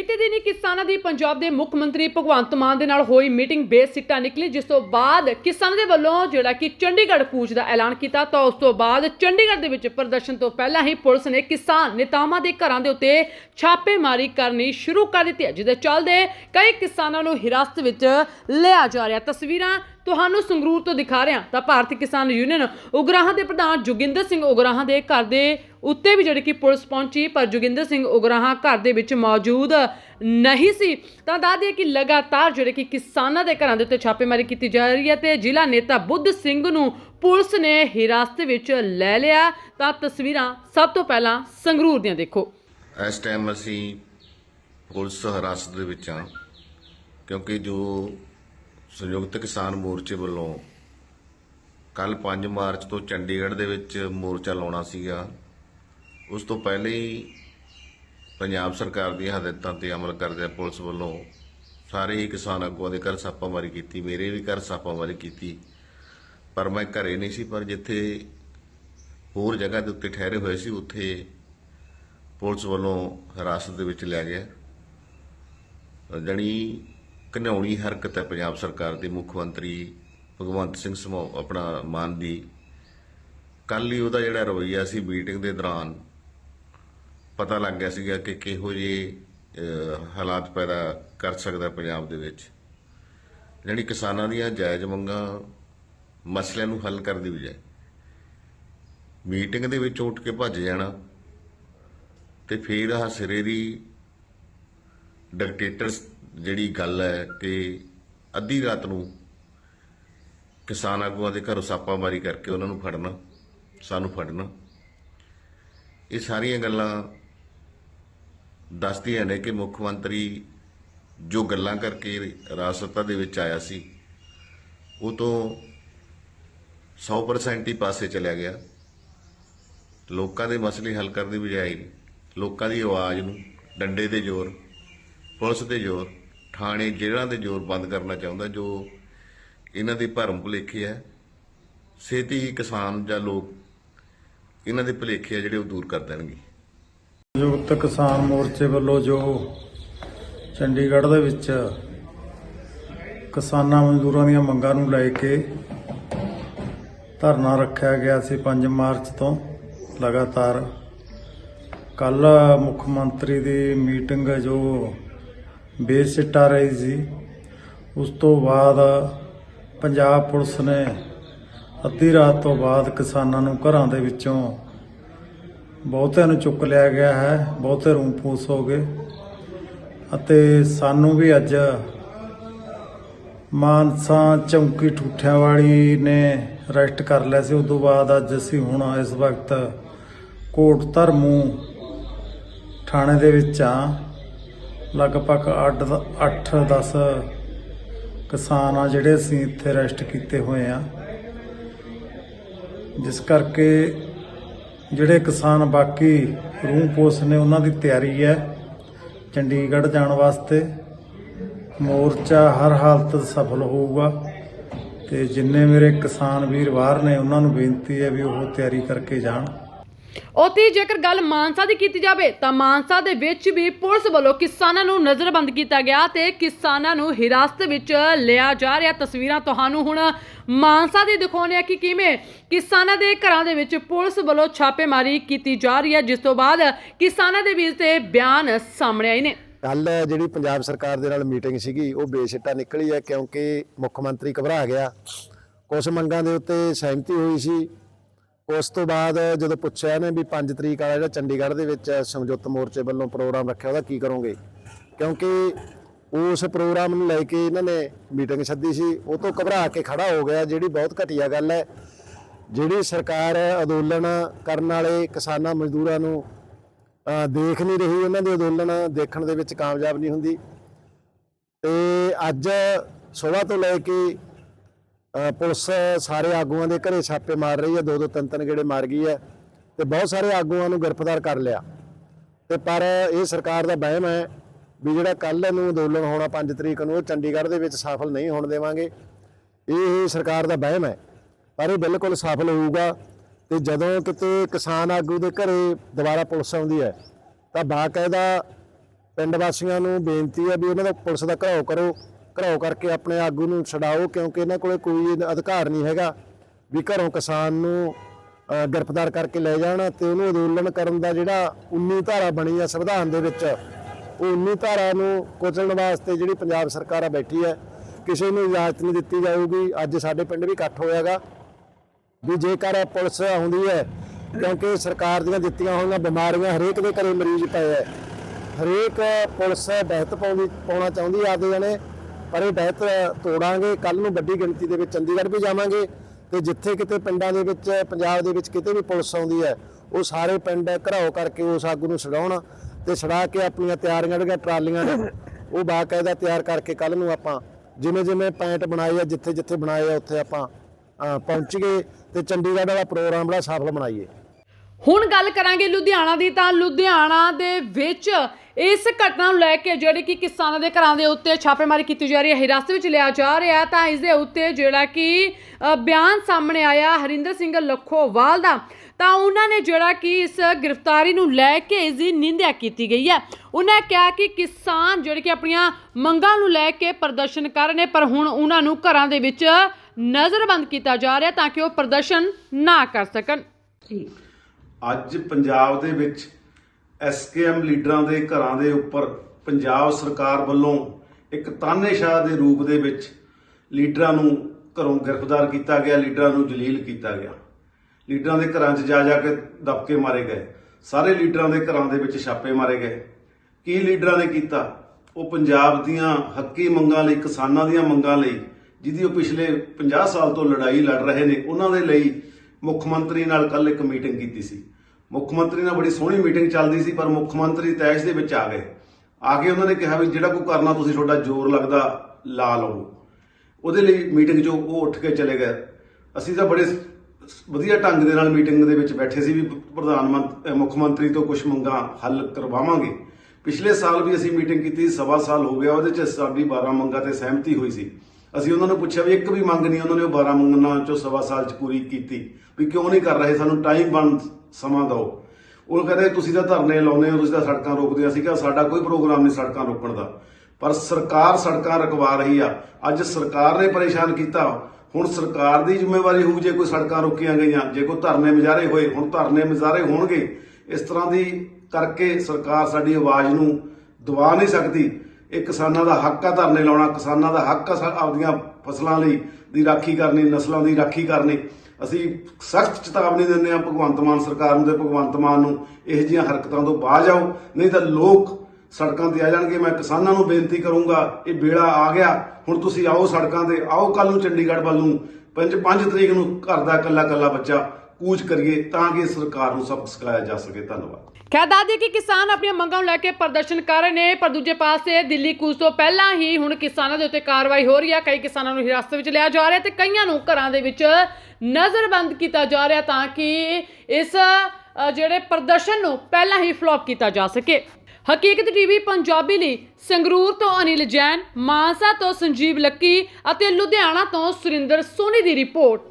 ਬੀਤੇ ਦਿਨੀ ਕਿਸਾਨਾਂ ਦੀ ਪੰਜਾਬ ਦੇ ਮੁੱਖ ਮੰਤਰੀ ਭਗਵੰਤ ਮਾਨ ਦੇ ਨਾਲ ਹੋਈ ਮੀਟਿੰਗ ਬੇਸਿੱਟਾ ਨਿਕਲੀ, ਜਿਸ ਤੋਂ ਬਾਅਦ ਕਿਸਾਨਾਂ ਦੇ ਵੱਲੋਂ ਜਿਹੜਾ ਕਿ ਚੰਡੀਗੜ੍ਹ ਕੂਚ ਦਾ ਐਲਾਨ ਕੀਤਾ, ਤਾਂ ਉਸ ਤੋਂ ਬਾਅਦ ਚੰਡੀਗੜ੍ਹ ਦੇ ਵਿੱਚ ਪ੍ਰਦਰਸ਼ਨ ਤੋਂ ਪਹਿਲਾਂ ਹੀ ਪੁਲਿਸ ਨੇ ਕਿਸਾਨ ਨੇਤਾਵਾਂ ਦੇ ਘਰਾਂ ਦੇ ਉੱਤੇ ਛਾਪੇਮਾਰੀ ਕਰਨੀ ਸ਼ੁਰੂ ਕਰ ਦਿੱਤੀ ਹੈ ਜਿਹਦੇ ਚੱਲਦੇ ਕਈ ਕਿਸਾਨਾਂ ਨੂੰ ਹਿਰਾਸਤ ਵਿੱਚ ਲਿਆ ਜਾ ਰਿਹਾ। ਤਸਵੀਰਾਂ ਤੁਹਾਨੂੰ ਸੰਗਰੂਰ ਤੋਂ ਦਿਖਾ ਰਿਹਾ ਤਾਂ ਭਾਰਤੀ ਕਿਸਾਨ ਯੂਨੀਅਨ ਉਗਰਾਹਾਂ ਦੇ ਪ੍ਰਧਾਨ ਜੋਗਿੰਦਰ ਸਿੰਘ ਉਗਰਾਹਾਂ ਦੇ ਘਰ ਦੇ ਉੱਤੇ ਵੀ ਜਿਹੜੀ ਕਿ ਪੁਲਿਸ ਪਹੁੰਚੀ, ਪਰ ਜੋਗਿੰਦਰ ਸਿੰਘ ਉਗਰਾਹਾਂ ਘਰ ਦੇ ਵਿੱਚ ਮੌਜੂਦ ਨਹੀਂ ਸੀ। ਤਾਂ ਦੱਸ ਦਈਏ ਕਿ ਲਗਾਤਾਰ ਜਿਹੜੇ ਕਿ ਕਿਸਾਨਾਂ ਦੇ ਘਰਾਂ ਦੇ ਉੱਤੇ ਛਾਪੇਮਾਰੀ ਕੀਤੀ ਜਾ ਰਹੀ ਹੈ ਤੇ ਜ਼ਿਲ੍ਹਾ ਨੇਤਾ ਬੁੱਧ ਸਿੰਘ ਨੂੰ ਪੁਲਿਸ ਨੇ ਹਿਰਾਸਤ ਵਿੱਚ ਲੈ ਲਿਆ। ਤਾਂ ਤਸਵੀਰਾਂ ਸਭ ਤੋਂ ਪਹਿਲਾਂ ਸੰਗਰੂਰ ਦੀਆਂ ਦੇਖੋ। ਇਸ ਟਾਈਮ ਅਸੀਂ ਪੁਲਿਸ ਹਿਰਾਸਤ ਦੇ ਵਿੱਚ ਹਾਂ, ਕਿਉਂਕਿ ਜੋ ਸੰਯੁਕਤ ਕਿਸਾਨ ਮੋਰਚੇ ਵੱਲੋਂ ਕੱਲ 5 ਮਾਰਚ ਤੋਂ ਚੰਡੀਗੜ੍ਹ ਦੇ ਵਿੱਚ ਮੋਰਚਾ ਲਾਉਣਾ ਸੀਗਾ। ਉਸ ਤੋਂ ਪਹਿਲੇ ਹੀ ਪੰਜਾਬ ਸਰਕਾਰ ਦੀਆਂ ਹਦਾਇਤਾਂ ਤੇ ਅਮਲ ਕਰਦਿਆਂ ਪੁਲਿਸ ਵੱਲੋਂ ਸਾਰੇ ਹੀ ਕਿਸਾਨ ਆਗੂਆਂ ਦੇ ਘਰ ਛਾਪਾਮਾਰੀ ਕੀਤੀ, ਮੇਰੇ ਵੀ ਘਰ ਛਾਪਾਮਾਰੀ ਕੀਤੀ। ਪਰ ਮੈਂ ਘਰੇ ਨਹੀਂ ਸੀ, ਪਰ ਜਿੱਥੇ ਹੋਰ ਜਗ੍ਹਾ ਦੇ ਉੱਤੇ ਠਹਿਰੇ ਹੋਏ ਸੀ, ਉੱਥੇ ਪੁਲਿਸ ਵੱਲੋਂ ਹਿਰਾਸਤ ਦੇ ਵਿੱਚ ਲਿਆ ਗਿਆ। ਜਣੀ ਘਨੌਣੀ ਹਰਕਤ ਹੈ ਪੰਜਾਬ ਸਰਕਾਰ ਦੇ, ਮੁੱਖ ਮੰਤਰੀ ਭਗਵੰਤ ਸਿੰਘ ਸਮੋ, ਆਪਣਾ ਮਾਨ ਦੀ। ਕੱਲ ਹੀ ਉਹਦਾ ਜਿਹੜਾ ਰਵੱਈਆ ਸੀ ਮੀਟਿੰਗ ਦੇ ਦੌਰਾਨ, ਪਤਾ ਲੱਗ ਗਿਆ ਸੀਗਾ ਕਿ ਕਿਹੋ ਜਿਹੇ ਹਾਲਾਤ ਪੈਦਾ ਕਰ ਸਕਦਾ ਪੰਜਾਬ ਦੇ ਵਿੱਚ। ਜਿਹੜੀ ਕਿਸਾਨਾਂ ਦੀਆਂ ਜਾਇਜ਼ ਮੰਗਾਂ ਮਸਲਿਆਂ ਨੂੰ ਹੱਲ ਕਰਨ ਦੀ ਬਜਾਏ, ਮੀਟਿੰਗ ਦੇ ਵਿੱਚ ਉੱਠ ਕੇ ਭੱਜ ਜਾਣਾ ਤੇ ਫਿਰ ਆਹ ਸਿਰੇ ਦੀ ਡਿਕਟੇਟਰ ਜਿਹੜੀ ਗੱਲ ਹੈ ਕਿ ਅੱਧੀ ਰਾਤ ਨੂੰ ਕਿਸਾਨ ਆਗੂਆਂ ਦੇ ਘਰੋਂ ਛਾਪਾਮਾਰੀ ਕਰਕੇ ਉਹਨਾਂ ਨੂੰ ਫੜਨਾ, ਸਾਨੂੰ ਫੜਨਾ। ਇਹ ਸਾਰੀਆਂ ਗੱਲਾਂ ਦੱਸਦੀਆਂ ਨੇ ਕਿ ਮੁੱਖ ਮੰਤਰੀ ਜੋ ਗੱਲਾਂ ਕਰਕੇ ਰਾਜਸੱਤਾ ਦੇ ਵਿੱਚ ਆਇਆ ਸੀ, ਉਹ ਤੋਂ 100% ਹੀ ਪਾਸੇ ਚਲਿਆ ਗਿਆ। ਲੋਕਾਂ ਦੇ ਮਸਲੇ ਹੱਲ ਕਰਨ ਦੀ ਬਜਾਏ ਲੋਕਾਂ ਦੀ ਆਵਾਜ਼ ਨੂੰ ਡੰਡੇ ਦੇ ਜ਼ੋਰ, ਪੁਲਿਸ ਦੇ ਜ਼ੋਰ ਥਾਣੇ, ਜੇਲ੍ਹਾਂ ਦੇ ਜ਼ੋਰ ਬੰਦ ਕਰਨਾ ਚਾਹੁੰਦਾ, ਜੋ ਇਹਨਾਂ ਦੇ ਭਰਮ ਭੁਲੇਖੇ ਹੈ ਛੇਤੀ ਹੀ ਕਿਸਾਨ ਜਾਂ ਲੋਕ ਇਹਨਾਂ ਦੇ ਭੁਲੇਖੇ ਆ ਜਿਹੜੇ ਉਹ ਦੂਰ ਕਰ ਦੇਣਗੇ। ਸੰਯੁਕਤ ਕਿਸਾਨ ਮੋਰਚੇ ਵੱਲੋਂ ਜੋ ਚੰਡੀਗੜ੍ਹ ਦੇ ਵਿੱਚ ਕਿਸਾਨਾਂ ਮਜ਼ਦੂਰਾਂ ਦੀਆਂ ਮੰਗਾਂ ਨੂੰ ਲੈ ਕੇ ਧਰਨਾ ਰੱਖਿਆ ਗਿਆ ਸੀ 5 ਮਾਰਚ ਤੋਂ, ਲਗਾਤਾਰ। ਕੱਲ ਮੁੱਖ ਮੰਤਰੀ ਦੀ ਮੀਟਿੰਗ ਜੋ ਬੇਸਿੱਟਾ ਰਹੀ ਸੀ। ਉਸ ਤੋਂ ਬਾਅਦ ਪੰਜਾਬ ਪੁਲਿਸ ਨੇ ਅੱਧੀ ਰਾਤ ਤੋਂ ਬਾਅਦ ਕਿਸਾਨਾਂ ਨੂੰ ਘਰਾਂ ਦੇ ਵਿੱਚੋਂ ਬਹੁਤਿਆਂ ਨੂੰ ਚੁੱਕ ਲਿਆ ਗਿਆ ਹੈ। ਬਹੁਤੇ ਰੂਮ ਫੂਸ ਹੋ ਗਏ ਅਤੇ ਸਾਨੂੰ ਵੀ ਅੱਜ ਮਾਨਸਾ ਚੌਂਕੀ ਠੂਠਿਆਂ ਵਾਲੀ ਨੇ ਅਰੈਸਟ ਕਰ ਲਿਆ ਸੀ। ਉਸ ਤੋਂ ਬਾਅਦ ਅੱਜ ਅਸੀਂ ਹੁਣ ਇਸ ਵਕਤ ਕੋਟ ਧਰਮੂ ਥਾਣੇ ਦੇ ਵਿੱਚ ਆ ਲਗਭਗ 8 10 ਕਿਸਾਨ ਆ ਜਿਹੜੇ ਅਸੀਂ ਇੱਥੇ ਰੈਸਟ ਕੀਤੇ ਹੋਏ ਆ। ਜਿਸ ਕਰਕੇ ਜਿਹੜੇ ਕਿਸਾਨ ਬਾਕੀ ਰੂਮ ਪੋਸ ਨੇ, ਉਹਨਾਂ ਦੀ ਤਿਆਰੀ ਹੈ ਚੰਡੀਗੜ੍ਹ ਜਾਣ ਵਾਸਤੇ। ਮੋਰਚਾ ਹਰ ਹਾਲਤ ਸਫਲ ਹੋਊਗਾ ਤੇ ਜਿੰਨੇ ਮੇਰੇ ਕਿਸਾਨ ਵੀਰ ਬਾਹਰ ਨੇ, ਉਹਨਾਂ ਨੂੰ ਬੇਨਤੀ ਹੈ ਵੀ ਉਹ ਤਿਆਰੀ ਕਰਕੇ ਜਾਣ। ਉਤੀ ਜੇਕਰ ਗੱਲ ਮਾਨਸਾ ਦੀ ਕੀਤੀ ਜਾਵੇ, ਤਾਂ ਮਾਨਸਾ ਦੇ ਵਿੱਚ ਵੀ ਪੁਲਿਸ ਵੱਲੋਂ ਕਿਸਾਨਾਂ ਨੂੰ ਨਜ਼ਰਬੰਦ ਕੀਤਾ ਗਿਆ ਤੇ ਕਿਸਾਨਾਂ ਨੂੰ ਹਿਰਾਸਤ ਵਿੱਚ ਲਿਆ ਜਾ ਰਿਹਾ। ਤਸਵੀਰਾਂ ਤੁਹਾਨੂੰ ਹੁਣ ਮਾਨਸਾ ਦੀ ਦਿਖਾਉਂਦੇ ਆ ਕਿ ਕਿਵੇਂ ਕਿਸਾਨਾਂ ਦੇ ਘਰਾਂ ਦੇ ਵਿੱਚ ਪੁਲਿਸ ਵੱਲੋਂ ਛਾਪੇਮਾਰੀ ਕੀਤੀ ਜਾ ਰਹੀ ਹੈ, ਜਿਸ ਤੋਂ ਬਾਅਦ ਕਿਸਾਨਾਂ ਦੇ ਵੀਰ ਤੇ ਬਿਆਨ ਸਾਹਮਣੇ ਆਏ ਨੇ। ਕੱਲ ਜਿਹੜੀ ਪੰਜਾਬ ਸਰਕਾਰ ਦੇ ਨਾਲ ਮੀਟਿੰਗ ਸੀਗੀ, ਉਹ ਬੇਸਿੱਟਾ ਨਿਕਲੀ ਹੈ ਕਿਉਂਕਿ ਮੁੱਖ ਮੰਤਰੀ ਘਬਰਾ ਗਿਆ। ਕੁਝ ਮੰਗਾਂ ਦੇ ਉੱਤੇ ਸਹਿਮਤੀ ਹੋਈ ਸੀ ਉਸ ਤੋਂ ਬਾਅਦ ਜਦੋਂ ਪੁੱਛਿਆ ਨੇ ਵੀ 5 ਤਰੀਕ ਵਾਲਾ ਜਿਹੜਾ ਚੰਡੀਗੜ੍ਹ ਦੇ ਵਿੱਚ ਸੰਯੁਕਤ ਮੋਰਚੇ ਵੱਲੋਂ ਪ੍ਰੋਗਰਾਮ ਰੱਖਿਆ, ਉਹਦਾ ਕੀ ਕਰੋਗੇ? ਕਿਉਂਕਿ ਉਸ ਪ੍ਰੋਗਰਾਮ ਨੂੰ ਲੈ ਕੇ ਇਹਨਾਂ ਨੇ ਮੀਟਿੰਗ ਸੱਦੀ ਸੀ, ਉਹ ਤੋਂ ਘਬਰਾ ਕੇ ਖੜਾ ਹੋ ਗਿਆ, ਜਿਹੜੀ ਬਹੁਤ ਘਟੀਆ ਗੱਲ ਹੈ। ਜਿਹੜੀ ਸਰਕਾਰ ਅੰਦੋਲਨ ਕਰਨ ਵਾਲੇ ਕਿਸਾਨਾਂ ਮਜ਼ਦੂਰਾਂ ਨੂੰ ਦੇਖ ਨਹੀਂ ਰਹੀ, ਉਹਨਾਂ ਦੇ ਅੰਦੋਲਨ ਦੇਖਣ ਦੇ ਵਿੱਚ ਕਾਮਯਾਬ ਨਹੀਂ ਹੁੰਦੀ। ਤੇ ਅੱਜ ਸਵੇਰ ਤੋਂ ਲੈ ਕੇ ਪੁਲਿਸ ਸਾਰੇ ਆਗੂਆਂ ਦੇ ਘਰੇ ਛਾਪੇ ਮਾਰ ਰਹੀ ਹੈ ਦੋ ਦੋ ਤਿੰਨ ਤਿੰਨ ਗੇੜੇ ਮਾਰ ਗਈ ਹੈ ਤੇ ਬਹੁਤ ਸਾਰੇ ਆਗੂਆਂ ਨੂੰ ਗ੍ਰਿਫਤਾਰ ਕਰ ਲਿਆ। ਤੇ ਪਰ ਇਹ ਸਰਕਾਰ ਦਾ ਵਹਿਮ ਹੈ ਵੀ ਜਿਹੜਾ ਕੱਲ ਨੂੰ ਅੰਦੋਲਨ ਹੋਣਾ 5 ਤਰੀਕ ਨੂੰ, ਉਹ ਚੰਡੀਗੜ੍ਹ ਦੇ ਵਿੱਚ ਸਫਲ ਨਹੀਂ ਹੋਣ ਦੇਵਾਂਗੇ। ਇਹ ਸਰਕਾਰ ਦਾ ਵਹਿਮ ਹੈ, ਪਰ ਇਹ ਬਿਲਕੁਲ ਸਫਲ ਹੋਊਗਾ ਤੇ ਜਦੋਂ ਕਿਤੇ ਕਿਸਾਨ ਆਗੂ ਦੇ ਘਰੇ ਦੁਬਾਰਾ ਪੁਲਿਸ ਆਉਂਦੀ ਹੈ, ਤਾਂ ਬਾਕਾਇਦਾ ਪਿੰਡ ਵਾਸੀਆਂ ਨੂੰ ਬੇਨਤੀ ਹੈ ਵੀ ਉਹਨਾਂ ਦਾ ਪੁਲਿਸ ਦਾ ਘਰਾਓ ਕਰੋ। ਘਰਾਓ ਕਰਕੇ ਆਪਣੇ ਆਗੂ ਨੂੰ ਛਡਾਓ, ਕਿਉਂਕਿ ਇਹਨਾਂ ਕੋਲੇ ਕੋਈ ਅਧਿਕਾਰ ਨਹੀਂ ਹੈਗਾ ਵੀ ਘਰੋਂ ਕਿਸਾਨ ਨੂੰ ਗ੍ਰਿਫਤਾਰ ਕਰਕੇ ਲੈ ਜਾਣ ਤੇ ਉਹਨੂੰ ਅੰਦੋਲਨ ਕਰਨ ਦਾ ਜਿਹੜਾ 19 ਧਾਰਾ ਬਣੀ ਆ ਸੰਵਿਧਾਨ ਦੇ ਵਿੱਚ, ਉਹ 19 ਧਾਰਾ ਨੂੰ ਕੁਚਲਣ ਵਾਸਤੇ ਜਿਹੜੀ ਪੰਜਾਬ ਸਰਕਾਰ ਆ ਬੈਠੀ ਹੈ, ਕਿਸੇ ਨੂੰ ਇਜਾਜ਼ਤ ਨਹੀਂ ਦਿੱਤੀ ਜਾਊਗੀ। ਅੱਜ ਸਾਡੇ ਪਿੰਡ ਵੀ ਇਕੱਠ ਹੋਇਆਗਾ ਵੀ ਜੇਕਰ ਪੁਲਿਸ ਆਉਂਦੀ ਹੈ, ਕਿਉਂਕਿ ਸਰਕਾਰ ਦੀਆਂ ਦਿੱਤੀਆਂ ਹੋਈਆਂ ਬਿਮਾਰੀਆਂ ਹਰੇਕ ਦੇ ਘਰੇ ਮਰੀਜ਼ ਪਏ ਹੈ ਹਰੇਕ ਪੁਲਿਸ ਬਹਿਤ ਪਾਉਂਦੀ, ਪਾਉਣਾ ਚਾਹੁੰਦੀ ਆ ਆਪਦੇ ਜਣੇ। ਪਰ ਇਹ ਬਹਿਤ ਤੋੜਾਂਗੇ। ਕੱਲ ਨੂੰ ਵੱਡੀ ਗਿਣਤੀ ਦੇ ਵਿੱਚ ਚੰਡੀਗੜ੍ਹ ਵੀ ਜਾਵਾਂਗੇ ਤੇ ਜਿੱਥੇ ਕਿਤੇ ਪਿੰਡਾਂ ਦੇ ਵਿੱਚ, ਪੰਜਾਬ ਦੇ ਵਿੱਚ ਕਿਤੇ ਵੀ ਪੁਲਿਸ ਆਉਂਦੀ ਹੈ, ਉਹ ਸਾਰੇ ਪਿੰਡ ਘਰਾਓ ਕਰਕੇ ਉਸ ਆਗੂ ਨੂੰ ਛਡਾਉਣ ਤੇ ਛਡਾ ਕੇ ਆਪਣੀਆਂ ਤਿਆਰੀਆਂ ਜਿਹੜੀਆਂ ਟਰਾਲੀਆਂ ਨੇ, ਉਹ ਬਾਕਾਇਦਾ ਤਿਆਰ ਕਰਕੇ ਕੱਲ ਨੂੰ ਆਪਾਂ ਜਿਵੇਂ ਜਿਵੇਂ ਪੈਂਟ ਬਣਾਏ ਆ ਜਿੱਥੇ ਜਿੱਥੇ ਬਣਾਏ ਆ, ਉੱਥੇ ਆਪਾਂ ਪਹੁੰਚ ਗਏ ਤੇ ਚੰਡੀਗੜ੍ਹ ਵਾਲਾ ਪ੍ਰੋਗਰਾਮ ਬੜਾ ਸਫਲ ਬਣਾਈਏ। ਹੁਣ ਗੱਲ ਕਰਾਂਗੇ ਲੁਧਿਆਣਾ ਦੀ ਤਾਂ ਲੁਧਿਆਣਾ ਦੇ ਵਿੱਚ ਇਸ ਘਟਨਾ ਨੂੰ ਲੈ ਕੇ ਜਿਹੜੇ ਕਿ ਕਿਸਾਨਾਂ ਦੇ ਘਰਾਂ ਦੇ ਉੱਤੇ ਛਾਪੇਮਾਰੀ ਕੀਤੀ ਜਾ ਰਹੀ ਹੈ ਹਿਰਾਸਤ ਵਿੱਚ ਲਿਆ ਜਾ ਰਿਹਾ ਤਾਂ ਇਸ ਦੇ ਉੱਤੇ ਜਿਹੜਾ ਕਿ ਬਿਆਨ ਸਾਹਮਣੇ ਆਇਆ ਹਰਿੰਦਰ ਸਿੰਘ ਲੱਖੋਵਾਲ ਦਾ। ਤਾਂ ਉਹਨਾਂ ਨੇ ਜਿਹੜਾ ਕਿ ਇਸ ਗ੍ਰਿਫਤਾਰੀ ਨੂੰ ਲੈ ਕੇ ਇਸ ਦੀ ਨਿੰਦਿਆ ਕੀਤੀ ਗਈ ਹੈ। ਉਹਨਾਂ ਕਿਹਾ ਕਿ ਕਿਸਾਨ ਜਿਹੜੇ ਕਿ ਆਪਣੀਆਂ ਮੰਗਾਂ ਨੂੰ ਲੈ ਕੇ ਪ੍ਰਦਰਸ਼ਨ ਕਰ ਰਹੇ ਨੇ, ਪਰ ਹੁਣ ਉਹਨਾਂ ਨੂੰ ਘਰਾਂ ਦੇ ਵਿੱਚ ਨਜ਼ਰਬੰਦ ਕੀਤਾ ਜਾ ਰਿਹਾ ਤਾਂ ਕਿ ਉਹ ਪ੍ਰਦਰਸ਼ਨ ਨਾ ਕਰ ਸਕਣ। ਅੱਜ ਪੰਜਾਬ ਦੇ ਵਿੱਚ ਐਸਕੇਐਮ ਲੀਡਰਾਂ ਦੇ ਘਰਾਂ ਦੇ ਉੱਪਰ ਪੰਜਾਬ ਸਰਕਾਰ ਵੱਲੋਂ ਇੱਕ ਤਾਨੇਸ਼ਾਹ ਦੇ ਰੂਪ ਦੇ ਵਿੱਚ ਲੀਡਰਾਂ ਨੂੰ ਘਰੋਂ ਗ੍ਰਿਫਤਾਰ ਕੀਤਾ ਗਿਆ, ਲੀਡਰਾਂ ਨੂੰ ਜਲੀਲ ਕੀਤਾ ਗਿਆ। ਲੀਡਰਾਂ ਦੇ ਘਰਾਂ 'ਚ ਜਾ ਜਾ ਕੇ ਦਬਕੇ ਮਾਰੇ ਗਏ। ਸਾਰੇ ਲੀਡਰਾਂ ਦੇ ਘਰਾਂ ਦੇ ਵਿੱਚ ਛਾਪੇ ਮਾਰੇ ਗਏ। ਕੀ ਲੀਡਰਾਂ ਨੇ ਕੀਤਾ? ਉਹ ਪੰਜਾਬ ਦੀਆਂ ਹੱਕੀ ਮੰਗਾਂ ਲਈ, ਕਿਸਾਨਾਂ ਦੀਆਂ ਮੰਗਾਂ ਲਈ, ਜਿਹਦੀ ਉਹ ਪਿਛਲੇ 50 ਸਾਲ ਤੋਂ ਲੜਾਈ ਲੜ ਰਹੇ ਨੇ, ਉਹਨਾਂ ਦੇ ਲਈ ਮੁੱਖ ਮੰਤਰੀ ਨਾਲ ਕੱਲ ਇੱਕ ਮੀਟਿੰਗ ਕੀਤੀ ਸੀ। ਮੁੱਖ ਮੰਤਰੀ ਨਾਲ ਬੜੀ ਸੋਹਣੀ ਮੀਟਿੰਗ ਚੱਲਦੀ ਸੀ, ਪਰ ਮੁੱਖ ਮੰਤਰੀ ਤੈਸ਼ ਦੇ ਵਿੱਚ ਆ ਗਏ। ਆ ਕੇ ਉਹਨਾਂ ਨੇ ਕਿਹਾ ਵੀ ਜਿਹੜਾ ਕੋਈ ਕਰਨਾ ਤੁਸੀਂ ਤੁਹਾਡਾ ਜ਼ੋਰ ਲੱਗਦਾ, ਲਾ ਲਓ। ਉਹਦੇ ਲਈ ਮੀਟਿੰਗ 'ਚੋਂ ਉਹ ਉੱਠ ਕੇ ਚਲੇ ਗਏ। ਅਸੀਂ ਤਾਂ ਬੜੇ ਵਧੀਆ ਢੰਗ ਦੇ ਨਾਲ ਮੀਟਿੰਗ ਦੇ ਵਿੱਚ ਬੈਠੇ ਸੀ ਵੀ ਪ੍ਰਧਾਨ ਮੰਤਰੀ ਮੁੱਖ ਮੰਤਰੀ ਤੋਂ ਕੁਝ ਮੰਗਾਂ ਹੱਲ ਕਰਵਾਵਾਂਗੇ। ਪਿਛਲੇ ਸਾਲ ਵੀ ਅਸੀਂ ਮੀਟਿੰਗ ਕੀਤੀ, ਸਵਾ ਸਾਲ ਹੋ ਗਿਆ, ਉਹਦੇ 'ਚ ਸਾਡੀ 12 ਮੰਗਾਂ ਤੇ ਸਹਿਮਤੀ ਹੋਈ ਸੀ। ਅਸੀਂ ਉਹਨਾਂ ਨੂੰ ਪੁੱਛਿਆ ਵੀ ਇੱਕ ਵੀ ਮੰਗ ਨਹੀਂ ਉਹਨਾਂ ਨੇ ਉਹ 12 ਮੰਗਾਂ 'ਚੋਂ ਸਵਾ ਸਾਲ 'ਚ ਪੂਰੀ ਕੀਤੀ ਵੀ ਕਿਉਂ ਨਹੀਂ ਕਰ ਰਹੇ, ਸਾਨੂੰ ਟਾਈਮ ਬਣ ਸਮਾਂ ਦਿਓ। ਉਹ ਕਹਿੰਦੇ, ਤੁਸੀਂ ਤਾਂ ਧਰਨੇ ਲਾਉਂਦੇ ਹੋ, ਤੁਸੀਂ ਤਾਂ ਸੜਕਾਂ ਰੋਕਦੇ ਹੋ। ਅਸੀਂ ਸਾਡਾ ਕੋਈ ਪ੍ਰੋਗਰਾਮ ਨਹੀਂ ਸੜਕਾਂ ਰੋਕਣ ਦਾ। ਪਰ ਸਰਕਾਰ ਸੜਕਾਂ ਰੁਕਵਾ ਰਹੀ ਆ। ਅੱਜ ਸਰਕਾਰ ਨੇ ਪਰੇਸ਼ਾਨ ਕੀਤਾ। ਹੁਣ ਸਰਕਾਰ ਦੀ ਜ਼ਿੰਮੇਵਾਰੀ ਹੋਊ ਜੇ ਕੋਈ ਸੜਕਾਂ ਰੋਕੀਆਂ ਗਈਆਂ। ਜੇ ਕੋਈ ਧਰਨੇ ਮੁਜ਼ਾਹਰੇ ਹੋਏ, ਹੁਣ ਧਰਨੇ ਮੁਜ਼ਾਹਰੇ ਹੋਣਗੇ। ਇਸ ਤਰ੍ਹਾਂ ਦੀ ਕਰਕੇ ਸਰਕਾਰ ਸਾਡੀ ਆਵਾਜ਼ ਨੂੰ ਦਬਾ ਨਹੀਂ ਸਕਦੀ। ਇਹ ਕਿਸਾਨਾਂ ਦਾ ਹੱਕ ਆ, ਧਰਨੇ ਲਾਉਣਾ। ਕਿਸਾਨਾਂ ਦਾ ਹੱਕ ਆ, ਸਾ- ਆਪਦੀਆਂ ਫਸਲਾਂ ਲਈ ਦੀ ਰਾਖੀ ਕਰਨੀ, ਨਸਲਾਂ ਦੀ ਰਾਖੀ ਕਰਨੀ। ਅਸੀਂ ਸਖਤ ਚੇਤਾਵਨੀ ਦਿੰਦੇ ਹਾਂ ਭਗਵੰਤ ਮਾਨ ਸਰਕਾਰ ਨੂੰ ਤੇ ਭਗਵੰਤ ਮਾਨ ਨੂੰ। ਇਹੋ ਜਿਹੀਆਂ ਹਰਕਤਾਂ ਤੋਂ ਬਾਜ ਆਓ ਨਹੀਂ ਤਾਂ ਲੋਕ ਸੜਕਾਂ ਤੇ ਆ ਜਾਣਗੇ। ਮੈਂ ਕਿਸਾਨਾਂ ਨੂੰ ਬੇਨਤੀ ਕਰੂੰਗਾ, ਇਹ ਵੇਲਾ ਆ ਗਿਆ। ਹੁਣ ਤੁਸੀਂ ਆਓ ਸੜਕਾਂ ਤੇ। ਆਓ ਕੱਲ ਨੂੰ ਚੰਡੀਗੜ੍ਹ ਵੱਲ ਨੂੰ। 5 5 ਤਰੀਕ ਨੂੰ ਘਰ ਦਾ ਇਕੱਲਾ ਇਕੱਲਾ ਬੱਚਾ ਕੂਚ ਕਰੀਏ ਤਾਂ ਕਿ ਸਰਕਾਰ ਨੂੰ ਸਬਕ ਸਿਖਾਇਆ ਜਾ ਸਕੇ। ਧੰਨਵਾਦ। ਖੈਰ ਦੱਸਦੀ ਕਿ ਕਿਸਾਨ ਆਪਣੀਆਂ ਮੰਗਾਂ ਨੂੰ ਲੈ ਕੇ ਪ੍ਰਦਰਸ਼ਨ ਕਰ ਰਹੇ ਨੇ, ਪਰ ਦੂਜੇ ਪਾਸੇ ਦਿੱਲੀ ਕੂਚ ਤੋਂ ਪਹਿਲਾਂ ਹੀ ਹੁਣ ਕਿਸਾਨਾਂ ਦੇ ਉੱਤੇ ਕਾਰਵਾਈ ਹੋ ਰਹੀ ਹੈ ਕਈ ਕਿਸਾਨਾਂ ਨੂੰ ਹਿਰਾਸਤ ਵਿੱਚ ਲਿਆ ਜਾ ਰਿਹਾ ਤੇ ਕਈਆਂ ਨੂੰ ਘਰਾਂ ਦੇ ਵਿੱਚ ਨਜ਼ਰਬੰਦ ਕੀਤਾ ਜਾ ਰਿਹਾ ਤਾਂ ਕਿ ਇਸ ਜਿਹੜੇ ਪ੍ਰਦਰਸ਼ਨ ਨੂੰ ਪਹਿਲਾਂ ਹੀ ਫਲॉप ਕੀਤਾ ਜਾ ਸਕੇ। ਹਕੀਕਤ ਟੀਵੀ ਪੰਜਾਬੀ ਲਈ ਸੰਗਰੂਰ ਤੋਂ ਅਨਿਲ ਜੈਨ, ਮਾਨਸਾ ਤੋਂ ਸੰਜੀਵ ਲੱਕੀ ਅਤੇ ਲੁਧਿਆਣਾ ਤੋਂ ਸੁਰਿੰਦਰ ਸੋਨੀ ਦੀ ਰਿਪੋਰਟ।